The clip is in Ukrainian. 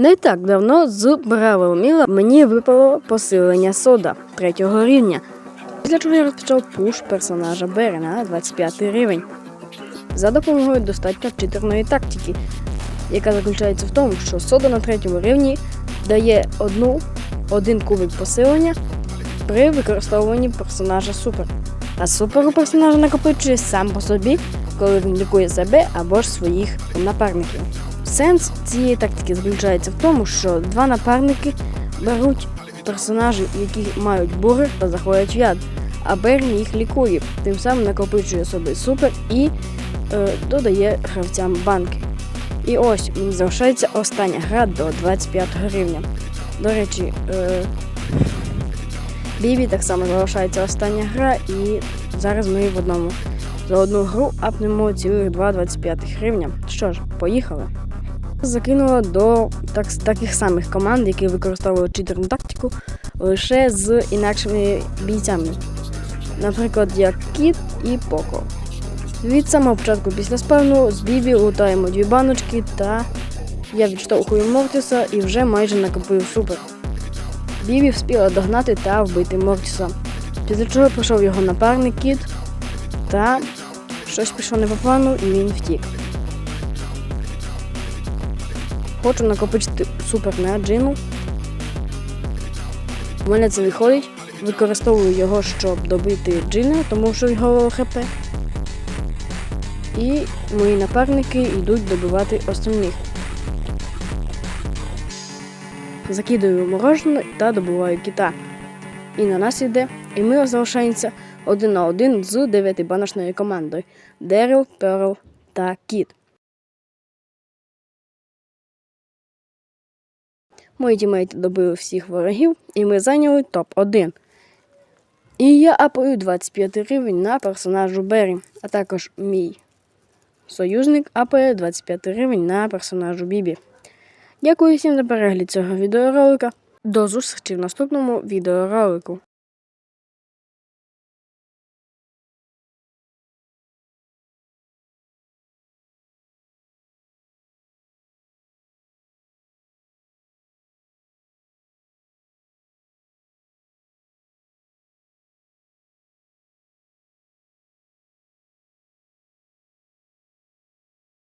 Не так давно з Бравл Міла мені випало посилення сода третього рівня. Після чого я розпочав пуш персонажа Бері на 25 рівень за допомогою достатньо читерної тактики, яка заключається в тому, що сода на третьому рівні дає одну, один кубик посилення при використовуванні персонажа супер. А супер у персонажа накопичує сам по собі, коли він лікує себе або ж своїх напарників. Сенс цієї тактики заключається в тому, що два напарники беруть персонажів, які мають бури та заходять в яд, а Берні їх лікує, тим самим накопичує собі супер і е, додає гравцям банки. І ось залишається остання гра до 25 рівня. До речі, е, Бібі так само залишається остання гра, і зараз ми в одному за одну гру апнемо цілих 2,25 рівня. Що ж, поїхали. Закинула до так, таких самих команд, які використовують читерну тактику, лише з інакшими бійцями. Наприклад, як Кіт і Поко. Від самого початку після спавну з Бібі лутаємо дві баночки та я відштовхую Мортіса і вже майже накопив супер. Бібі вспіла догнати та вбити Мортіса. Після чого прийшов його напарник Кіт та щось пішло не по плану і він втік. Хочу накопичити супер на джину. У мене це виходить. Використовую його, щоб добити джина, тому що його ХП. І мої напарники йдуть добивати остальних. Закидаю мороженое та добиваю кита. І на нас йде, і ми залишаємося один на один з дев'ятибаночною командою Дерил, Перл та Кіт. Мої тімейти добили всіх ворогів, і ми зайняли топ-1. І я апаю 25 рівень на персонажу Бері, а також мій союзник апає 25 рівень на персонажу Бібі. Дякую всім за перегляд цього відеоролика. До зустрічі в наступному відеоролику.